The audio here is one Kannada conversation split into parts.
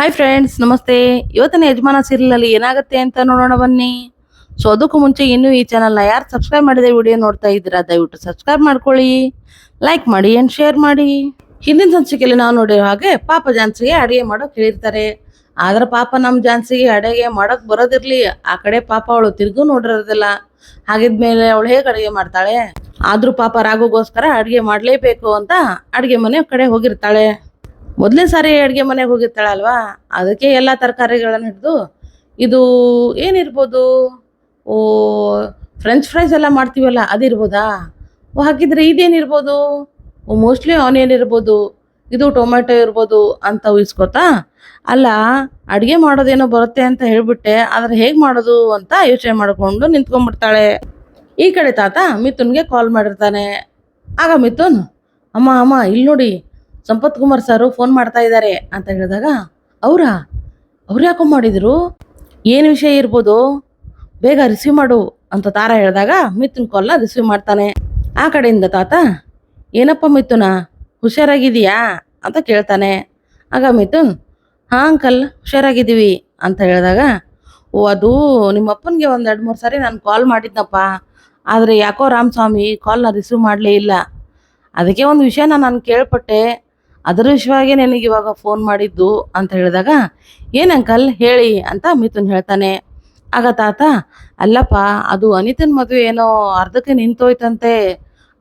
ಹಾಯ್ ಫ್ರೆಂಡ್ಸ್ ನಮಸ್ತೆ. ಇವತ್ತಿನ ಯಜಮಾನ ಸೀರಿಯಲ್ ಏನಾಗುತ್ತೆ ಅಂತ ನೋಡೋಣ ಬನ್ನಿ. ಸೊ ಅದಕ್ಕೂ ಮುಂಚೆ ಇನ್ನೂ ಈ ಚಾನಲ್ನ ಯಾರು ಸಬ್ಸ್ಕ್ರೈಬ್ ಮಾಡಿದೆ ವಿಡಿಯೋ ನೋಡ್ತಾ ಇದ್ದೀರಾ, ದಯವಿಟ್ಟು ಸಬ್ಸ್ಕ್ರೈಬ್ ಮಾಡ್ಕೊಳ್ಳಿ ಲೈಕ್ ಮಾಡಿ ಆ್ಯಂಡ್ ಶೇರ್ ಮಾಡಿ. ಹಿಂದಿನ ಸಂಚಿಕೆಯಲ್ಲಿ ನಾವು ನೋಡಿರೋ ಹಾಗೆ ಪಾಪ ಜಾನ್ಸಿಗೆ ಅಡುಗೆ ಮಾಡೋಕೆ ಹೇಳಿರ್ತಾರೆ. ಆದ್ರೆ ಪಾಪ ನಮ್ಮ ಜಾನ್ಸಿಗೆ ಅಡುಗೆ ಮಾಡೋಕೆ ಬರೋದಿರಲಿ. ಆ ಕಡೆ ಪಾಪ ಅವಳು ತಿರ್ಗೂ ನೋಡಿರೋದಿಲ್ಲ. ಹಾಗಿದ್ಮೇಲೆ ಅವಳು ಹೇಗೆ ಅಡುಗೆ ಮಾಡ್ತಾಳೆ? ಆದ್ರೂ ಪಾಪ ರಾಗುಗೋಸ್ಕರ ಅಡುಗೆ ಮಾಡಲೇಬೇಕು ಅಂತ ಅಡುಗೆ ಮನೆ ಕಡೆ ಹೋಗಿರ್ತಾಳೆ. ಮೊದಲನೇ ಸಾರಿ ಅಡುಗೆ ಮನೆಗೆ ಹೋಗಿರ್ತಾಳಲ್ವಾ? ಅದಕ್ಕೆ ಎಲ್ಲ ತರಕಾರಿಗಳನ್ನು ಹಿಡಿದು ಇದು ಏನಿರ್ಬೋದು? ಓ ಫ್ರೆಂಚ್ ಫ್ರೈಸ್ ಎಲ್ಲ ಮಾಡ್ತೀವಲ್ಲ, ಅದಿರ್ಬೋದಾ? ಓ, ಹಾಗಿದ್ರೆ ಇದೇನಿರ್ಬೋದು? ಓ ಮೋಸ್ಟ್ಲಿ ಆನಿಯನ್ ಇರ್ಬೋದು, ಇದು ಟೊಮೆಟೊ ಇರ್ಬೋದು ಅಂತ ಊಹಿಸ್ಕೊತಾ ಅಲ್ಲ, ಅಡುಗೆ ಮಾಡೋದೇನೋ ಬರುತ್ತೆ ಅಂತ ಹೇಳ್ಬಿಟ್ಟೆ, ಆದರೆ ಹೇಗೆ ಮಾಡೋದು ಅಂತ ಯೋಚನೆ ಮಾಡಿಕೊಂಡು ನಿಂತ್ಕೊಂಡ್ಬಿಡ್ತಾಳೆ. ಈ ಕಡೆ ತಾತ ಮಿಥುನ್ಗೆ ಕಾಲ್ ಮಾಡಿರ್ತಾನೆ. ಆಗ ಮಿಥುನ್, ಅಮ್ಮ ಅಮ್ಮ ಇಲ್ಲಿ ನೋಡಿ ಸಂಪತ್ ಕುಮಾರ್ ಸರ್ ಫೋನ್ ಮಾಡ್ತಾ ಇದ್ದಾರೆ ಅಂತ ಹೇಳಿದಾಗ, ಅವರಾ? ಅವ್ರು ಯಾಕೋ ಮಾಡಿದ್ರು? ಏನು ವಿಷಯ ಇರ್ಬೋದು? ಬೇಗ ರಿಸೀವ್ ಮಾಡು ಅಂತ ತಾರ ಹೇಳಿದಾಗ, ಮಿಥುನ್ ಕಾಲ್ನ ರಿಸೀವ್ ಮಾಡ್ತಾನೆ. ಆ ಕಡೆಯಿಂದ ತಾತ, ಏನಪ್ಪ ಮಿಥುನ ಹುಷಾರಾಗಿದೆಯಾ ಅಂತ ಕೇಳ್ತಾನೆ. ಆಗ ಮಿಥುನ್, ಹಾಂ ಅಂಕಲ್, ಹುಷಾರಾಗಿದ್ದೀವಿ ಅಂತ ಹೇಳಿದಾಗ, ಓ, ಅದು ನಿಮ್ಮಪ್ಪನಿಗೆ ಒಂದು ಎರಡು ಮೂರು ಸಾರಿ ನಾನು ಕಾಲ್ ಮಾಡಿದ್ನಪ್ಪ. ಆದರೆ ಯಾಕೋ ರಾಮಸ್ವಾಮಿ ಕಾಲ್ನ ರಿಸೀವ್ ಮಾಡಲೇ ಇಲ್ಲ. ಅದಕ್ಕೆ ಒಂದು ವಿಷಯನ ನಾನು ಕೇಳ್ಪಟ್ಟೆ. ಅದರ ವಿಷಯವಾಗಿ ನನಗೆ ಇವಾಗ ಫೋನ್ ಮಾಡಿದ್ದು ಅಂತ ಹೇಳಿದಾಗ, ಏನು ಅಂಕಲ್ ಹೇಳಿ ಅಂತ ಮಿಥುನ್ ಹೇಳ್ತಾನೆ. ಆಗ ತಾತ, ಅಲ್ಲಪ್ಪ, ಅದು ಅನಿತನ ಮದುವೆ ಏನೋ ಅರ್ಧಕ್ಕೆ ನಿಂತೋಯ್ತಂತೆ.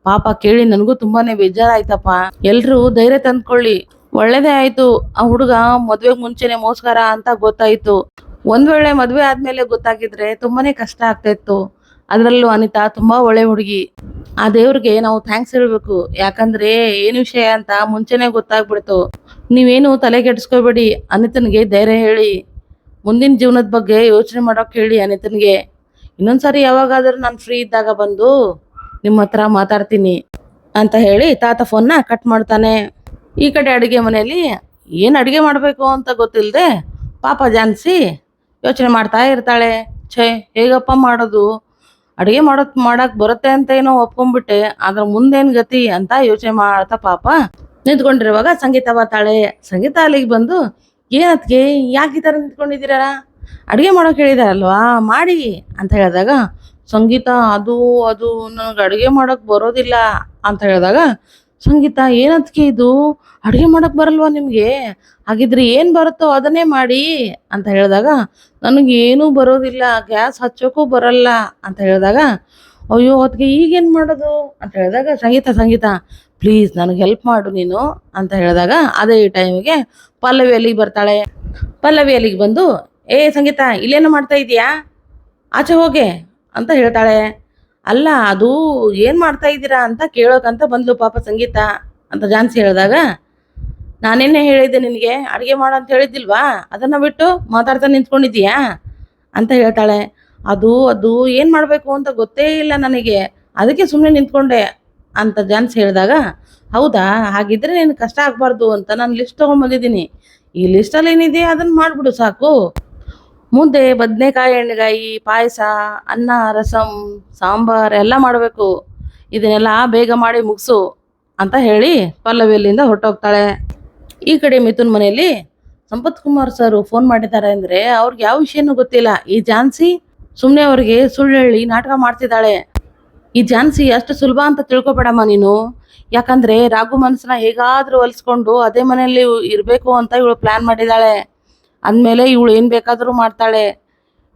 ಪಾಪ ಕೇಳಿ ನನಗೂ ತುಂಬಾನೇ ಬೇಜಾರಾಯ್ತಪ್ಪ. ಎಲ್ರೂ ಧೈರ್ಯ ತಂದ್ಕೊಳ್ಳಿ. ಒಳ್ಳೇದೇ ಆಯ್ತು. ಆ ಹುಡುಗ ಮದ್ವೆಗೆ ಮುಂಚೆನೆ ಮೋಸ್ಕರ ಅಂತ ಗೊತ್ತಾಯ್ತು. ಒಂದ್ ವೇಳೆ ಮದ್ವೆ ಆದ್ಮೇಲೆ ಗೊತ್ತಾಗಿದ್ರೆ ತುಂಬಾನೇ ಕಷ್ಟ ಆಗ್ತಾ ಅದರಲ್ಲೂ ಅನಿತಾ ತುಂಬಾ ಒಳ್ಳೆ ಹುಡುಗಿ. ಆ ದೇವ್ರಿಗೆ ನಾವು ಥ್ಯಾಂಕ್ಸ್ ಹೇಳ್ಬೇಕು. ಯಾಕಂದ್ರೆ ಏನು ವಿಷಯ ಅಂತ ಮುಂಚೆನೆ ಗೊತ್ತಾಗ್ಬಿಡ್ತು. ನೀವೇನು ತಲೆ ಕೆಡಿಸ್ಕೋಬೇಡಿ, ಅನಿತನಿಗೆ ಧೈರ್ಯ ಹೇಳಿ. ಮುಂದಿನ ಜೀವನದ ಬಗ್ಗೆ ಯೋಚನೆ ಮಾಡೋಕೆ ಹೇಳಿ ಅನಿತನಿಗೆ. ಇನ್ನೊಂದ್ಸರಿ ಯಾವಾಗಾದರೂ ನಾನು ಫ್ರೀ ಇದ್ದಾಗ ಬಂದು ನಿಮ್ಮ ಹತ್ರ ಮಾತಾಡ್ತೀನಿ ಅಂತ ಹೇಳಿ ತಾತ ಫೋನ್ನ ಕಟ್ ಮಾಡ್ತಾನೆ. ಈ ಕಡೆ ಅಡುಗೆ ಮನೆಯಲ್ಲಿ ಏನು ಅಡುಗೆ ಮಾಡಬೇಕು ಅಂತ ಗೊತ್ತಿಲ್ಲದೆ ಪಾಪ ಜಾನ್ಸಿ ಯೋಚನೆ ಮಾಡ್ತಾ ಇರ್ತಾಳೆ. ಛೇ, ಹೇಗಪ್ಪ ಮಾಡೋದು? ಅಡುಗೆ ಮಾಡೋಕ್ ಮಾಡಕ್ ಬರುತ್ತೆ ಅಂತ ಏನೋ ಒಪ್ಕೊಂಡ್ಬಿಟ್ಟೆ ಅದ್ರ ಮುಂದೇನ್ ಗತಿ ಅಂತ ಯೋಚನೆ ಮಾಡ್ತಾ ಪಾಪ ನಿಂತ್ಕೊಂಡಿರುವಾಗ ಸಂಗೀತ ಬರ್ತಾಳೆ ಸಂಗೀತ ಅಲ್ಲಿಗೆ ಬಂದು, ಏನತ್ಗೆ, ಯಾಕೆ ಈ ಥರ ನಿಂತ್ಕೊಂಡಿದ್ದೀರಾ ಅಡುಗೆ ಮಾಡೋಕೆ ಹೇಳಿದಾರಲ್ವಾ, ಮಾಡಿ ಅಂತ ಹೇಳಿದಾಗ, ಸಂಗೀತ ಅದು ಅದು, ನನಗೆ ಅಡುಗೆ ಮಾಡೋಕೆ ಬರೋದಿಲ್ಲ ಅಂತ ಹೇಳಿದಾಗ ಸಂಗೀತ ಏನದಕ್ಕೆ ಇದು? ಅಡುಗೆ ಮಾಡೋಕೆ ಬರಲ್ವಾ ನಿಮಗೆ? ಹಾಗಿದ್ರೆ ಏನು ಬರುತ್ತೋ ಅದನ್ನೇ ಮಾಡಿ ಅಂತ ಹೇಳಿದಾಗ, ನನಗೆ ಏನೂ ಬರೋದಿಲ್ಲ, ಗ್ಯಾಸ್ ಹಚ್ಚೋಕ್ಕೂ ಬರಲ್ಲ ಅಂತ ಹೇಳಿದಾಗ, ಅಯ್ಯೋ ಅದಕ್ಕೆ ಈಗೇನು ಮಾಡೋದು? ಅಂತ ಹೇಳಿದಾಗ, ಸಂಗೀತ ಸಂಗೀತ ಪ್ಲೀಸ್ ನನಗೆ ಹೆಲ್ಪ್ ಮಾಡು ನೀನು ಅಂತ ಹೇಳಿದಾಗ, ಅದೇ ಟೈಮಿಗೆ ಪಲ್ಲವಿ ಅಲ್ಲಿಗೆ ಬರ್ತಾಳೆ. ಪಲ್ಲವಿ ಅಲ್ಲಿಗೆ ಬಂದು, ಏ ಸಂಗೀತ, ಇಲ್ಲೇನು ಮಾಡ್ತಾ ಇದೀಯಾ? ಆಚೆ ಹೋಗೆ ಅಂತ ಹೇಳ್ತಾಳೆ. ಅಲ್ಲ, ಅದು ಏನು ಮಾಡ್ತಾ ಇದ್ದೀರಾ ಅಂತ ಕೇಳೋಕಂತ ಬಂದ್ಲು ಪಾಪ ಸಂಗೀತ ಅಂತ ಜಾನ್ಸಿ ಹೇಳಿದಾಗ. ನಾನೇನೇ ಹೇಳಿದ್ದೆ ನಿನಗೆ, ಅಡುಗೆ ಮಾಡು ಅಂತ ಹೇಳಿದ್ದಿಲ್ವಾ? ಅದನ್ನು ಬಿಟ್ಟು ಮಾತಾಡ್ತಾ ನಿಂತ್ಕೊಂಡಿದ್ದೀಯಾ? ಅಂತ ಹೇಳ್ತಾಳೆ. ಅದು ಅದು ಏನು ಮಾಡಬೇಕು ಅಂತ ಗೊತ್ತೇ ಇಲ್ಲ ನನಗೆ. ಅದಕ್ಕೆ ಸುಮ್ಮನೆ ನಿಂತ್ಕೊಂಡೆ ಅಂತ ಜಾನ್ಸಿ ಹೇಳಿದಾಗ. ಹೌದಾ? ಹಾಗಿದ್ರೆ ನೀನು ಕಷ್ಟ ಆಗಬಾರ್ದು ಅಂತ ನಾನು ಲಿಸ್ಟ್ ತೊಗೊಂಡ್ಬಂದಿದ್ದೀನಿ ಈ ಲಿಸ್ಟಲ್ಲಿ ಏನಿದೆ ಅದನ್ನು ಮಾಡಿಬಿಡು ಸಾಕು. ಮುದ್ದೆ ಬದನೆಕಾಯಿ ಎಣ್ಣೆಗಾಯಿ, ಪಾಯಸ, ಅನ್ನ, ರಸಂ, ಸಾಂಬಾರ್ ಎಲ್ಲ ಮಾಡಬೇಕು. ಇದನ್ನೆಲ್ಲ ಬೇಗ ಮಾಡಿ ಮುಗಿಸು ಅಂತ ಹೇಳಿ ಪಲ್ಲವಿ ಅಲ್ಲಿಂದ ಹೊರಟೋಗ್ತಾಳೆ. ಈ ಕಡೆ ಮಿಥುನ್ ಮನೆಯಲ್ಲಿ ಸಂಪತ್ ಕುಮಾರ್ ಸರ್ ಫೋನ್ ಮಾಡಿದ್ದಾರೆ ಅಂದ್ರೆ ಅವ್ರಿಗೆ ಯಾವ ವಿಷಯನೂ ಗೊತ್ತಿಲ್ಲ. ಈ ಜಾನ್ಸಿ ಸುಮ್ಮನೆ ಅವ್ರಿಗೆ ಸುಳ್ಳು ಹೇಳಿ ನಾಟಕ ಮಾಡ್ತಿದ್ದಾಳೆ. ಈ ಜಾನ್ಸಿ ಅಷ್ಟು ಸುಲಭ ಅಂತ ತಿಳ್ಕೊಬೇಡಮ್ಮ ನೀನು. ಯಾಕಂದ್ರೆ ರಾಘು ಮನಸ್ಸನ್ನ ಹೇಗಾದ್ರೂ ಹೊಲಿಸ್ಕೊಂಡು ಅದೇ ಮನೆಯಲ್ಲಿ ಇರಬೇಕು ಅಂತ ಇವಳು ಪ್ಲಾನ್ ಮಾಡಿದ್ದಾಳೆ. ಅಂದಮೇಲೆ ಇವಳು ಏನು ಬೇಕಾದರೂ ಮಾಡ್ತಾಳೆ.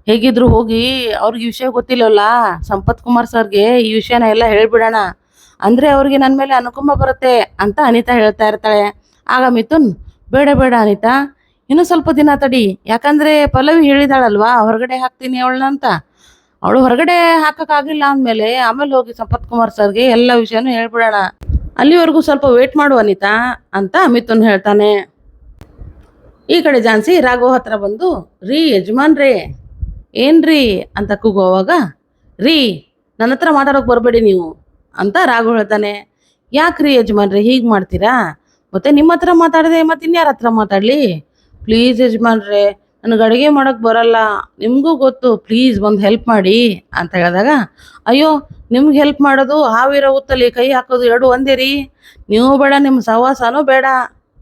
ಹೇಗಿದ್ರು ಹೋಗಿ ಅವ್ರಿಗೆ ವಿಷಯ ಗೊತ್ತಿಲ್ಲವಲ್ಲ? ಸಂಪತ್ ಕುಮಾರ್ ಸರ್ಗೆ ಈ ವಿಷಯನ ಎಲ್ಲ ಹೇಳಿಬಿಡೋಣ. ಅಂದರೆ ಅವ್ರಿಗೆ ನನ್ನ ಮೇಲೆ ಅನುಕಂಬ ಬರುತ್ತೆ ಅಂತ ಅನಿತಾ ಹೇಳ್ತಾ ಇರ್ತಾಳೆ. ಆಗ ಮಿಥುನ್, ಬೇಡ ಬೇಡ ಅನಿತಾ, ಇನ್ನೂ ಸ್ವಲ್ಪ ದಿನ ತಡಿ. ಯಾಕಂದರೆ ಪಲ್ಲವಿ ಹೇಳಿದಾಳಲ್ವಾ, ಹೊರಗಡೆ ಹಾಕ್ತೀನಿ ಅವಳನ್ನ ಅಂತ. ಅವಳು ಹೊರಗಡೆ ಹಾಕೋಕ್ಕಾಗಿಲ್ಲ ಅಂದಮೇಲೆ ಆಮೇಲೆ ಹೋಗಿ ಸಂಪತ್ ಕುಮಾರ್ ಸರ್ಗೆ ಎಲ್ಲ ವಿಷಯನೂ ಹೇಳ್ಬಿಡೋಣ. ಅಲ್ಲಿವರೆಗೂ ಸ್ವಲ್ಪ ವೇಟ್ ಮಾಡು ಅನಿತಾ ಅಂತ ಮಿಥುನ್ ಹೇಳ್ತಾನೆ. ಈ ಕಡೆ ಜಾನ್ಸಿ, ರಾಘವ್ ಹತ್ರ ಬಂದು, ರೀ ಯಜಮಾನ್ರೇ, ಏನ್ರಿ ಅಂತ ಕೂಗುವಾಗ ರೀ, ನನ್ನ ಹತ್ರ ಮಾತಾಡೋಕೆ ಬರಬೇಡಿ ನೀವು ಅಂತ ರಾಘು ಹೇಳ್ತಾನೆ. ಯಾಕ್ರಿ ಯಜಮಾನ್ರೆ, ಹೀಗೆ ಮಾಡ್ತೀರಾ? ಮತ್ತೆ ನಿಮ್ಮ ಹತ್ರ ಮಾತಾಡಿದೆ ಮತ್ತೆ ಇನ್ಯಾರ ಹತ್ರ ಮಾತಾಡಲಿ? ಪ್ಲೀಸ್ ಯಜಮಾನ್ರೆ, ನನಗೆ ಅಡುಗೆ ಮಾಡೋಕೆ ಬರಲ್ಲ. ನಿಮಗೂ ಗೊತ್ತು, ಪ್ಲೀಸ್ ಒಂದು ಹೆಲ್ಪ್ ಮಾಡಿ ಅಂತ ಹೇಳಿದಾಗ, ಅಯ್ಯೋ, ನಿಮ್ಗೆ ಹೆಲ್ಪ್ ಮಾಡೋದು ಹಾವಿರೋ ಹುತ್ತಲ್ಲಿ ಕೈ ಹಾಕೋದು ಎರಡು ಒಂದೇ ರೀ? ನೀವು ಬೇಡ ನಿಮ್ಮ ಸಹವಾಸನೂ ಬೇಡ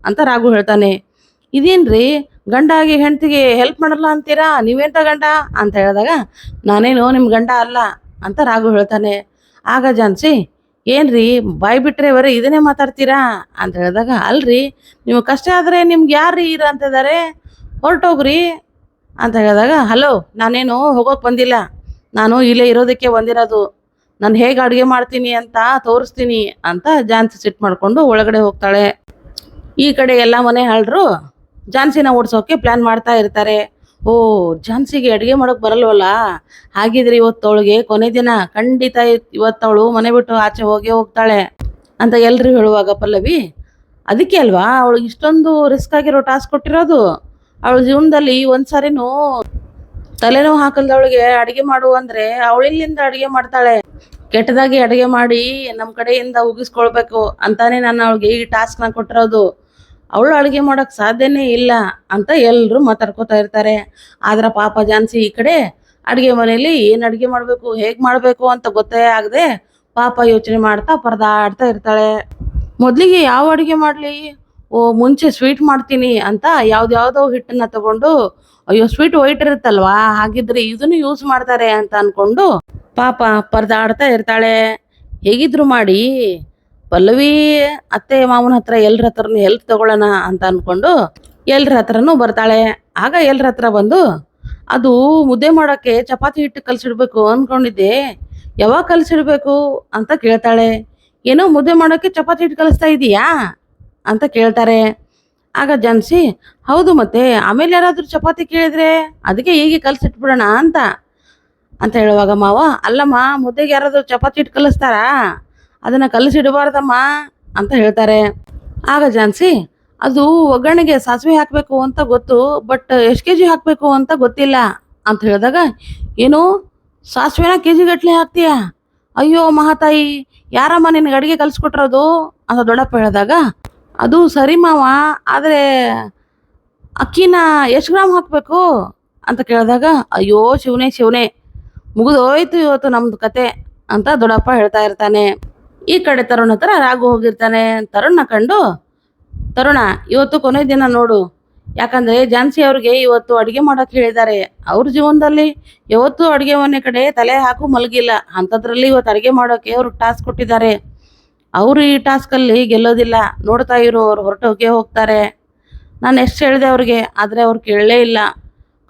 ಅಂತ ರಾಘು ಹೇಳ್ತಾನೆ. ಇದೇನ್ರಿ? ಗಂಡ ಆಗಿ ಹೆಂಡತಿಗೆ ಹೆಲ್ಪ್ ಮಾಡಲ್ಲ ಅಂತೀರಾ? ನೀವೆಂತ ಗಂಡ? ಅಂತ ಹೇಳಿದಾಗ, ನಾನೇನು ನಿಮ್ಮ ಗಂಡ ಅಲ್ಲ ಅಂತ ರಾಘು ಹೇಳ್ತಾನೆ. ಆಗ ಜಾನ್ಸಿ, ಏನ್ರಿ, ಬಾಯ್ ಬಿಟ್ರೆ ಬರೀ ಇದನ್ನೇ ಮಾತಾಡ್ತೀರಾ? ಅಂತ ಹೇಳಿದಾಗ, ಅಲ್ರಿ, ನೀವು ಕಷ್ಟ ಆದರೆ ನಿಮ್ಗೆ ಯಾರು ಇರ ಅಂತಿದ್ದಾರೆ ಹೊರಟೋಗ್ರಿ ಅಂತ ಹೇಳಿದಾಗ, ಹಲೋ, ನಾನೇನು ಹೋಗೋಕೆ ಬಂದಿಲ್ಲ. ನಾನು ಇಲ್ಲೇ ಇರೋದಕ್ಕೆ ಬಂದಿರೋದು. ನಾನು ಹೇಗೆ ಅಡುಗೆ ಮಾಡ್ತೀನಿ ಅಂತ ತೋರಿಸ್ತೀನಿ ಅಂತ ಜಾನ್ಸಿ ಸಿಟ್ ಮಾಡಿಕೊಂಡು ಒಳಗಡೆ ಹೋಗ್ತಾಳೆ. ಈ ಕಡೆ ಎಲ್ಲ ಮನೆ ಹಾಳರು ಜಾನ್ಸಿನ ಓಡಿಸೋಕೆ ಪ್ಲ್ಯಾನ್ ಮಾಡ್ತಾ ಇರ್ತಾರೆ. ಓ, ಝಾನ್ಸಿಗೆ ಅಡುಗೆ ಮಾಡೋಕೆ ಬರಲ್ವಲ್ಲ? ಹಾಗಿದ್ರೆ ಇವತ್ತವಳಿಗೆ ಕೊನೆ ದಿನ ಖಂಡಿತ ಇವತ್ತವಳು ಮನೆ ಬಿಟ್ಟು ಆಚೆ ಹೋಗೇ ಹೋಗ್ತಾಳೆ ಅಂತ ಎಲ್ಲರೂ ಹೇಳುವಾಗ ಪಲ್ಲವಿ, ಅದಕ್ಕೆ ಅಲ್ವಾ? ಅವಳಿಗೆ ಇಷ್ಟೊಂದು ರಿಸ್ಕ್ ಆಗಿರೋ ಟಾಸ್ಕ್ ಕೊಟ್ಟಿರೋದು. ಅವಳ ಜೀವನದಲ್ಲಿ ಒಂದ್ಸಾರಿನೂ ತಲೆನೋವು ಹಾಕಲ್ದವಳಿಗೆ ಅಡುಗೆ ಮಾಡು ಅಂದರೆ ಅವಳಿಲ್ಲಿಂದ ಅಡುಗೆ ಮಾಡ್ತಾಳೆ. ಕೆಟ್ಟದಾಗಿ ಅಡುಗೆ ಮಾಡಿ ನಮ್ಮ ಕಡೆಯಿಂದ ಉಗಿಸ್ಕೊಳ್ಬೇಕು ಅಂತಾನೆ ನಾನು ಅವಳಿಗೆ ಈ ಟಾಸ್ಕ್ನ ಕೊಟ್ಟಿರೋದು. ಅವಳು ಅಡುಗೆ ಮಾಡೋಕ್ಕೆ ಸಾಧ್ಯನೇ ಇಲ್ಲ ಅಂತ ಎಲ್ಲರೂ ಮಾತಾಡ್ಕೋತಾ ಇರ್ತಾರೆ. ಆದ್ರೆ ಪಾಪ ಜಾನ್ಸಿ ಈ ಕಡೆ ಅಡುಗೆ ಮನೆಯಲ್ಲಿ ಏನು ಅಡುಗೆ ಮಾಡಬೇಕು, ಹೇಗೆ ಮಾಡಬೇಕು ಅಂತ ಗೊತ್ತೇ ಆಗದೆ ಪಾಪ ಯೋಚನೆ ಮಾಡ್ತಾ ಪರದಾಡ್ತಾ ಇರ್ತಾಳೆ. ಮೊದಲಿಗೆ ಯಾವ ಅಡುಗೆ ಮಾಡಲಿ? ಓ, ಮುಂಚೆ ಸ್ವೀಟ್ ಮಾಡ್ತೀನಿ ಅಂತ ಯಾವ್ದ್ಯಾವ್ದೋ ಹಿಟ್ಟನ್ನ ತಗೊಂಡು, ಅಯ್ಯೋ, ಸ್ವೀಟ್ ವೈಟ್ ಇರುತ್ತಲ್ವಾ, ಹಾಗಿದ್ರೆ ಇದನ್ನು ಯೂಸ್ ಮಾಡ್ತಾರೆ ಅಂತ ಅನ್ಕೊಂಡು ಪಾಪ ಪರದಾಡ್ತಾ ಇರ್ತಾಳೆ. ಹೇಗಿದ್ರು ಮಾಡಿ ಪಲ್ಲವಿ ಅತ್ತೆ ಮಾವನ ಹತ್ರ ಎಲ್ರ ಹತ್ರನು ಹೆಲ್ಪ್ ತಗೊಳ್ಳೋಣ ಅಂತ ಅನ್ಕೊಂಡು ಎಲ್ರ ಹತ್ರನೂ ಬರ್ತಾಳೆ. ಆಗ ಎಲ್ರ ಹತ್ರ ಬಂದು, ಅದು ಮುದ್ದೆ ಮಾಡೋಕ್ಕೆ ಚಪಾತಿ ಹಿಟ್ಟು ಕಲಸಿಡ್ಬೇಕು ಅನ್ಕೊಂಡಿದ್ದೆ. ಯಾವಾಗ ಕಲಸಿಡ್ಬೇಕು? ಅಂತ ಕೇಳ್ತಾಳೆ. ಏನೋ ಮುದ್ದೆ ಮಾಡೋಕ್ಕೆ ಚಪಾತಿ ಹಿಟ್ಟು ಕಲಿಸ್ತಾ ಇದೀಯಾ? ಅಂತ ಕೇಳ್ತಾರೆ. ಆಗ ಜಾನ್ಸಿ, ಹೌದು ಮತ್ತೆ, ಆಮೇಲೆ ಯಾರಾದರೂ ಚಪಾತಿ ಕೇಳಿದ್ರೆ ಅದಕ್ಕೆ ಹೀಗೆ ಕಲಸಿಟ್ಬಿಡೋಣ ಅಂತ. ಅಂತ ಹೇಳುವಾಗ ಮಾವ, ಅಲ್ಲಮ್ಮ, ಮುದ್ದೆಗೆ ಯಾರಾದರೂ ಚಪಾತಿ ಹಿಟ್ಟು ಕಲಿಸ್ತಾರಾ? ಅದನ್ನು ಕಲಸಿಡಬಾರ್ದಮ್ಮ ಅಂತ ಹೇಳ್ತಾರೆ. ಆಗ ಜಾನ್ಸಿ ಅದು ಒಗ್ಗರಣೆಗೆ ಸಾಸಿವೆ ಹಾಕಬೇಕು ಅಂತ ಗೊತ್ತು ಬಟ್ ಎಷ್ಟು ಕೆ ಜಿ ಹಾಕಬೇಕು ಅಂತ ಗೊತ್ತಿಲ್ಲ ಅಂತ ಹೇಳಿದಾಗ, ಏನು, ಸಾಸಿವೆನ ಕೆ ಜಿ ಗಟ್ಟಲೆ ಹಾಕ್ತೀಯಾ? ಅಯ್ಯೋ ಮಹಾತಾಯಿ, ಯಾರಮ್ಮ ನಿನಗೆ ಅಡುಗೆ ಕಲಿಸ್ಕೊಟ್ರೋದು? ಅಂತ ದೊಡ್ಡಪ್ಪ ಹೇಳಿದಾಗ, ಅದು ಸರಿ ಮಾವ, ಆದರೆ ಅಕ್ಕಿನ ಎಷ್ಟು ಗ್ರಾಮ್ ಹಾಕಬೇಕು? ಅಂತ ಕೇಳಿದಾಗ, ಅಯ್ಯೋ ಶಿವನೇ ಶಿವನೇ, ಮುಗಿದೋಯ್ತು ಇವತ್ತು ನಮ್ಮದು ಕತೆ ಅಂತ ದೊಡ್ಡಪ್ಪ ಹೇಳ್ತಾ ಇರ್ತಾನೆ. ಈ ಕಡೆ ತರುಣ ಹತ್ರ ರಾಘು ಹೋಗಿರ್ತಾನೆ ತರುಣ ಕಂಡು, ತರುಣ, ಇವತ್ತು ಕೊನೆ ದಿನ ನೋಡು. ಯಾಕಂದ್ರೆ ಜಾನ್ಸಿ ಅವ್ರಿಗೆ ಇವತ್ತು ಅಡುಗೆ ಮಾಡೋಕೆ ಹೇಳಿದ್ದಾರೆ. ಅವ್ರ ಜೀವನದಲ್ಲಿ ಯಾವತ್ತೂ ಅಡುಗೆ ಮನೆ ಕಡೆ ತಲೆ ಹಾಕು ಮಲಗಿಲ್ಲ. ಅಂಥದ್ರಲ್ಲಿ ಇವತ್ತು ಅಡುಗೆ ಮಾಡೋಕೆ ಅವ್ರು ಟಾಸ್ಕ್ ಕೊಟ್ಟಿದ್ದಾರೆ. ಅವರು ಈ ಟಾಸ್ಕಲ್ಲಿ ಗೆಲ್ಲೋದಿಲ್ಲ. ನೋಡ್ತಾ ಇರೋ, ಅವ್ರು ಹೊರಟೋಗೆ ಹೋಗ್ತಾರೆ. ನಾನು ಎಷ್ಟು ಹೇಳಿದೆ ಅವ್ರಿಗೆ, ಆದರೆ ಅವ್ರು ಕೇಳಲೇ ಇಲ್ಲ.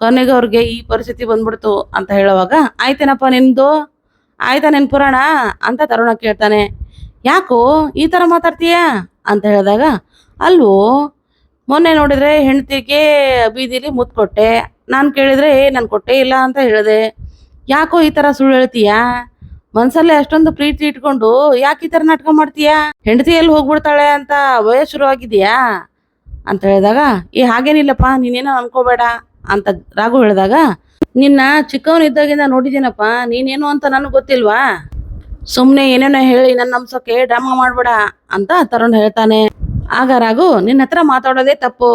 ಕೊನೆಗೆ ಅವ್ರಿಗೆ ಈ ಪರಿಸ್ಥಿತಿ ಬಂದ್ಬಿಡ್ತು ಅಂತ ಹೇಳುವಾಗ, ಆಯ್ತೇನಪ್ಪ ನಿಮ್ಮದು ಆಯ್ತಾ ನಿನ್ ಪುರಾಣ? ಅಂತ ತರುಣ ಕೇಳ್ತಾನೆ. ಯಾಕೋ ಈ ಥರ ಮಾತಾಡ್ತೀಯ? ಅಂತ ಹೇಳಿದಾಗ ಅಲ್ವೋ ಮೊನ್ನೆ ನೋಡಿದ್ರೆ ಹೆಂಡತಿಗೆ ಬೀದಿಲಿ ಮುತ್ತು ಕೊಟ್ಟೆ. ನಾನು ಕೇಳಿದ್ರೆ ನಾನು ಕೊಟ್ಟೇ ಇಲ್ಲ ಅಂತ ಹೇಳಿದೆ. ಯಾಕೋ ಈ ಥರ ಸುಳ್ಳು ಹೇಳ್ತೀಯಾ? ಮನ್ಸಲ್ಲೇ ಅಷ್ಟೊಂದು ಪ್ರೀತಿ ಇಟ್ಕೊಂಡು ಯಾಕೆ ಈ ಥರ ನಾಟಕ ಮಾಡ್ತೀಯಾ? ಹೆಂಡತಿ ಎಲ್ಲಿ ಹೋಗ್ಬಿಡ್ತಾಳೆ ಅಂತ ಭಯ ಶುರುವಾಗಿದೆಯಾ ಅಂತ ಹೇಳಿದಾಗ, ಏ, ಹಾಗೇನಿಲ್ಲಪ್ಪ, ನೀನೇನೋ ಅನ್ಕೋಬೇಡ. ಅಂತ ರಾಘು ಹೇಳಿದಾಗ, ನಿನ್ನ ಚಿಕ್ಕವನಿದ್ದಾಗಿಂದ ನೋಡಿದ್ದೀನಪ್ಪ, ನೀನೇನು ಅಂತ ನನಗೆ ಗೊತ್ತಿಲ್ವಾ? ಸುಮ್ಮನೆ ಏನೇನೋ ಹೇಳಿ ನನ್ನ ನಂಬ್ಸೋಕೆ ಡ್ರಾಮಾ ಮಾಡಬೇಡ ಅಂತ ತರುಣ್ ಹೇಳ್ತಾನೆ. ಆಗ ರಾಘು ನಿನ್ನ ಹತ್ರ ಮಾತಾಡೋದೇ ತಪ್ಪು.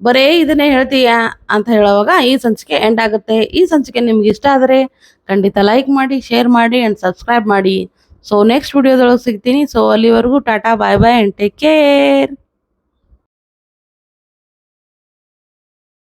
ಬರೇ ಇದನ್ನೇ ಹೇಳ್ತೀಯ ಅಂತ ಹೇಳುವಾಗ ಈ ಸಂಚಿಕೆ ಎಂಡ್ ಆಗುತ್ತೆ. ಈ ಸಂಚಿಕೆ ನಿಮ್ಗೆ ಇಷ್ಟ ಆದರೆ ಖಂಡಿತ ಲೈಕ್ ಮಾಡಿ ಶೇರ್ ಮಾಡಿ ಆ್ಯಂಡ್ ಸಬ್ಸ್ಕ್ರೈಬ್ ಮಾಡಿ. ಸೊ ನೆಕ್ಸ್ಟ್ ವಿಡಿಯೋದೊಳಗೆ ಸಿಗ್ತೀನಿ. ಸೊ ಅಲ್ಲಿವರೆಗೂ tata bye bye and take care